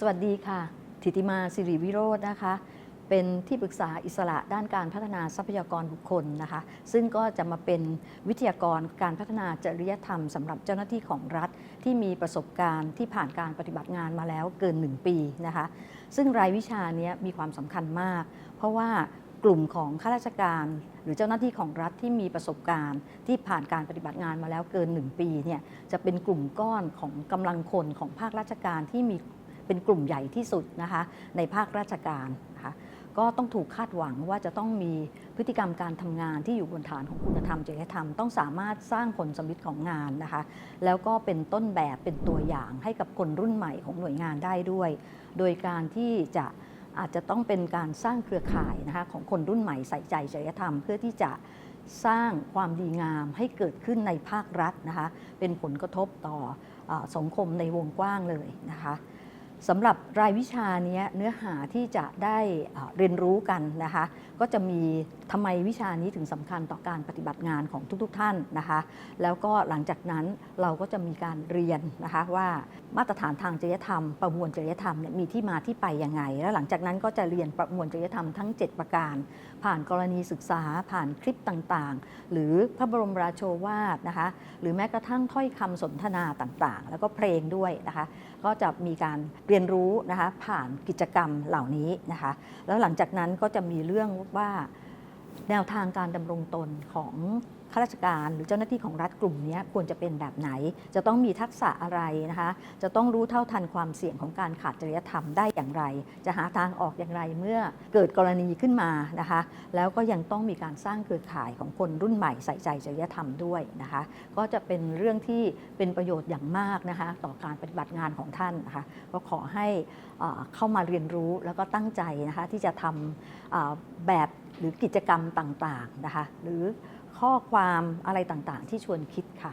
สวัสดีค่ะธิติมาสิริวิโรจน์นะคะ เป็นที่ปรึกษาอิสระด้านการพัฒนาทรัพยากรบุคคลนะคะ ซึ่งก็จะมาเป็นวิทยากรการพัฒนาจริยธรรมสำหรับเจ้าหน้าที่ของรัฐ ที่มีประสบการณ์ที่ผ่านการปฏิบัติงานมาแล้วเกิน 1 ปีนะคะ ซึ่งรายวิชานี้มีความสำคัญมาก เพราะว่ากลุ่มของข้าราชการ หรือเจ้าหน้าที่ของรัฐที่มีประสบการณ์ที่ผ่านการปฏิบัติงานมาแล้วเกิน 1 ปีเนี่ยจะเป็นกลุ่มก้อนของกำลังคนของภาคราชการที่มี เป็นกลุ่มใหญ่ที่สุดนะคะในภาคราชการนะคะก็ต้องถูกคาดหวังว่าจะต้องมีพฤติกรรมการทำงานที่อยู่บนฐานของคุณธรรมจริยธรรมต้องสามารถสร้างผลสำลิดของงานนะคะ แล้วก็เป็นต้นแบบเป็นตัวอย่างให้กับคนรุ่นใหม่ของหน่วยงานได้ด้วย โดยการที่จะอาจจะต้องเป็นการสร้างเครือข่ายนะคะของคนรุ่นใหม่ใส่ใจจริยธรรม เพื่อที่จะสร้างความดีงามให้เกิดขึ้นในภาครัฐนะคะเป็นผลกระทบต่ออสังคมในวงกว้างเลยนะคะ สำหรับรายวิชานี้เนื้อหาที่จะได้เรียนรู้กันนะคะ ก็จะมีทำไมวิชานี้ถึงสำคัญต่อการปฏิบัติงานของทุกๆทท่านนะคะ แล้วก็หลังจากนั้นเราก็จะมีการเรียนนะคะว่ามาตรฐานทางจริยธรรม ประมวลจริยธรรมมีที่มาที่ไปยังไง แล้วหลังจากนั้นก็จะเรียนประมวลจริยธรรมทั้ง 7 ประการ ผ่านกรณีศึกษาผ่านคลิปต่างๆ หรือพระบรมราโชวาทนะคะ หรือแม้กระทั่งถ้อยคำสนทนาต่างๆ แล้วก็เพลงด้วยนะคะ ก็จะมีการเรียนรู้นะคะผ่านกิจกรรมเหล่านี้นะคะแล้วหลังจากนั้นก็จะมีเรื่องว่า แนวทางการดำรงตนของข้าราชการหรือเจ้าหน้าที่ของรัฐกลุ่มนี้ควรจะเป็นแบบไหน จะต้องมีทักษะอะไรนะคะ จะต้องรู้เท่าทันความเสี่ยงของการขาดจริยธรรมได้อย่างไร จะหาทางออกอย่างไรเมื่อเกิดกรณีขึ้นมานะคะ แล้วก็ยังต้องมีการสร้างเครือข่ายของคนรุ่นใหม่ใส่ใจจริยธรรมด้วยนะคะ ก็จะเป็นเรื่องที่เป็นประโยชน์อย่างมากนะคะต่อการปฏิบัติงานของท่านนะคะ ก็ขอให้เข้ามาเรียนรู้แล้วก็ตั้งใจนะคะที่จะทำแบบ หรือกิจกรรมต่างๆนะคะ หรือข้อความอะไรต่างๆ ที่ชวนคิดค่ะ